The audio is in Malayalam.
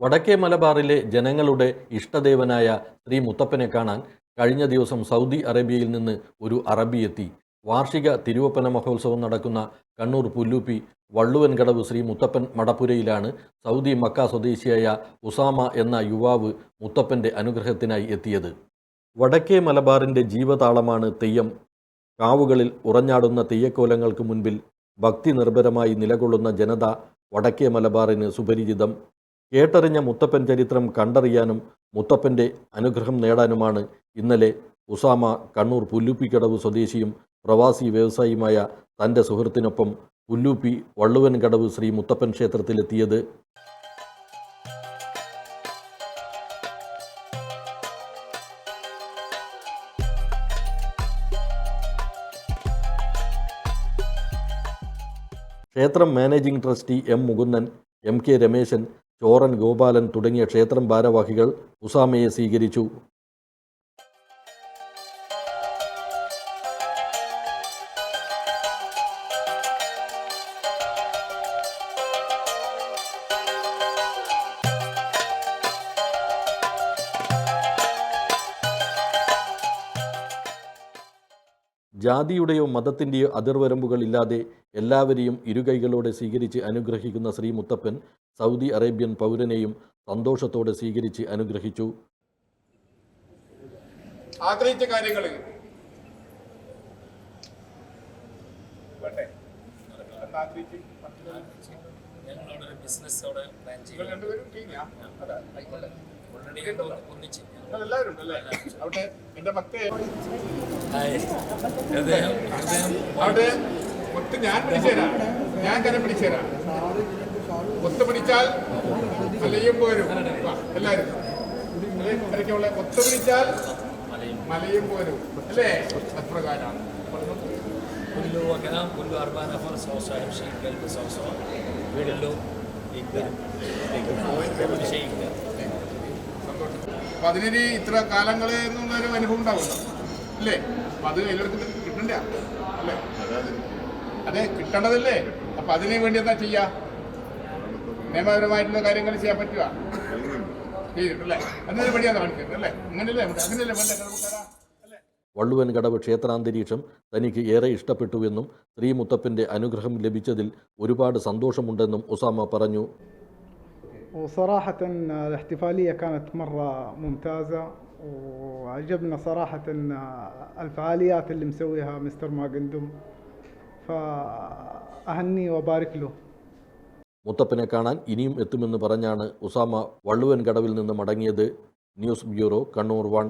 വടക്കേ മലബാറിലെ ജനങ്ങളുടെ ഇഷ്ടദേവനായ ശ്രീ മുത്തപ്പനെ കാണാൻ കഴിഞ്ഞ ദിവസം സൗദി അറേബ്യയിൽ നിന്ന് ഒരു അറബി എത്തി. വാർഷിക തിരുവപ്പന മഹോത്സവം നടക്കുന്ന കണ്ണൂർ പുല്ലൂപ്പി വള്ളുവൻകടവ് ശ്രീ മുത്തപ്പൻ മടപ്പുരയിലാണ് സൗദി മക്ക സ്വദേശിയായ ഉസാമ എന്ന യുവാവ് മുത്തപ്പന്റെ അനുഗ്രഹത്തിനായി എത്തിയത്. വടക്കേ മലബാറിന്റെ ജീവതാളമാണ് തെയ്യം. കാവുകളിൽ ഉറഞ്ഞാടുന്ന തെയ്യക്കോലങ്ങൾക്ക് മുൻപിൽ ഭക്തി നിർഭരമായി നിലകൊള്ളുന്ന ജനത വടക്കേ മലബാറിന് സുപരിചിതം. കേട്ടറിഞ്ഞ മുത്തപ്പൻ ചരിത്രം കണ്ടറിയാനും മുത്തപ്പന്റെ അനുഗ്രഹം നേടാനുമാണ് ഇന്നലെ ഉസാമ കണ്ണൂർ പുല്ലുപ്പിക്കടവ് സ്വദേശിയും പ്രവാസി വ്യവസായിയുമായ തന്റെ സുഹൃത്തിനൊപ്പം പുല്ലൂപ്പി വള്ളുവൻകടവ് ശ്രീ മുത്തപ്പൻ ക്ഷേത്രത്തിലെത്തിയത്. ക്ഷേത്രം managing trustee M Mukundan M K Rameshan Choran Gopalan തുടങ്ങിയ ക്ഷേത്രം ഭാരവാഹികൾ ഉസാമയെ സ്വീകരിച്ചു ജാതിയുടെയോ മതത്തിന്റെയോ അതിർവരമ്പുകൾ ഇല്ലാതെ എല്ലാവരെയും ഇരുകൈകളോടെ സ്വീകരിച്ച് അനുഗ്രഹിക്കുന്ന ശ്രീ മുത്തപ്പൻ സൗദി അറേബ്യൻ പൗരനെയും സന്തോഷത്തോടെ സ്വീകരിച്ച് അനുഗ്രഹിച്ചു. ആഗ്രഹിച്ച കാര്യങ്ങൾ ഞങ്ങളവിടെ ബിസിനസ് അവിടെ പ്ലാൻ ചെയ്യും ഒന്നിച്ച് ഒത്ത് ഞാൻ പിടിച്ചേരാ ഞാൻ തന്നെ പിടിച്ചേരാ ഒത്ത് പിടിച്ചാൽ മലയും പോരും. എല്ലാരും. ഒത്ത് പിടിച്ചാൽ മലയും പോരും. അല്ലേ? അപ്രകാരമാണ്. കുല്ലു വകന കുല്ലു അർബാന ഫോർ ഷീക്കൽ വീടല്ലോ അപ്പൊ അതിനൊരു ഇത്ര കാലങ്ങൾ എന്നുള്ളൊരു അനുഭവം ഉണ്ടാവുമല്ലോ. അല്ലേ? അപ്പൊ അത് കയ്യിലെടുത്ത് കിട്ടണ്ട. അല്ലേ? അതെ കിട്ടേണ്ടതല്ലേ? അപ്പൊ അതിന് വേണ്ടി എന്താ ചെയ്യാ? നിയമപരമായിട്ടുള്ള കാര്യങ്ങൾ ചെയ്യാൻ പറ്റുക ചെയ്തിട്ടല്ലേ? അതിനൊരു പടിയാണ് കാണിക്കുന്നത് അല്ലേ? അങ്ങനെയല്ലേ? അങ്ങനെയല്ലേ വേണ്ട വള്ളുവൻകടവ് ക്ഷേത്രാന്തരീക്ഷം തനിക്ക് ഏറെ ഇഷ്ടപ്പെട്ടുവെന്നും ശ്രീ മുത്തപ്പന്റെ അനുഗ്രഹം ലഭിച്ചതിൽ ഒരുപാട് സന്തോഷമുണ്ടെന്നും ഒസാമ പറഞ്ഞു. وصراحة الاحتفالية كانت مرة ممتازة وعجبنا صراحة الفعاليات اللي مسويها مستر ماجندوم فأهني وبارك له മുത്തപ്പനെ കാണാൻ ഇനിയും എത്തുമെന്ന് പറഞ്ഞാണ് ഉസാമ വള്ളുവൻകടവിൽ നിന്ന് മടങ്ങിയത് ന്യൂസ് ബ്യൂറോ കണ്ണൂർ വൺ